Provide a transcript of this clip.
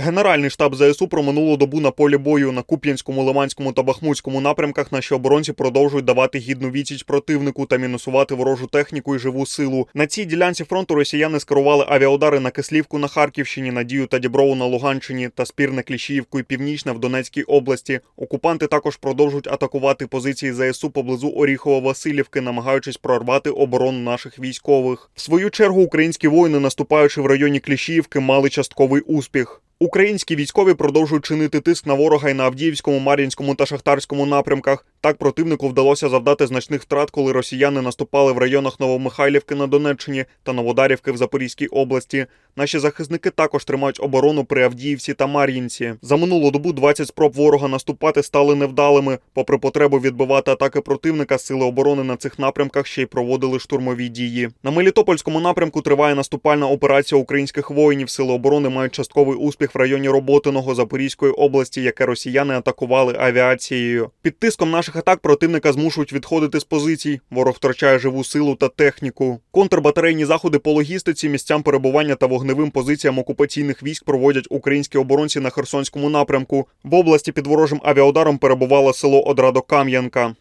Генеральний штаб ЗСУ про минулу добу на полі бою на Куп'янському, Лиманському та Бахмутському напрямках наші оборонці продовжують давати гідну відсіч противнику та мінусувати ворожу техніку і живу силу. На цій ділянці фронту росіяни скерували авіаудари на Кислівку на Харківщині, Надію та Діброву на Луганщині та Спірне Кліщіївку і Північне в Донецькій області. Окупанти також продовжують атакувати позиції ЗСУ поблизу Оріхово-Василівки, намагаючись прорвати оборону наших військових. В свою чергу українські воїни, наступаючи в районі Кліщіївки, мали частковий успіх. Українські військові продовжують чинити тиск на ворога й на Авдіївському, Мар'їнському та Шахтарському напрямках. Так противнику вдалося завдати значних втрат, коли росіяни наступали в районах Новомихайлівки на Донеччині та Новодарівки в Запорізькій області. Наші захисники також тримають оборону при Авдіївці та Мар'їнці. За минулу добу 20 спроб ворога наступати стали невдалими. Попри потребу відбивати атаки противника, сили оборони на цих напрямках ще й проводили штурмові дії. На Мелітопольському напрямку триває наступальна операція українських воїнів. Сили оборони мають частковий успіх в районі Роботиного Запорізької області, яке росіяни атакували авіацією. Під тиском наших атак противника змушують відходити з позицій. Ворог втрачає живу силу та техніку. Контрбатарейні заходи по логістиці, місцям перебування та вогневим позиціям окупаційних військ проводять українські оборонці на Херсонському напрямку. В області під ворожим авіаударом перебувало село Одрадо-Кам'янка.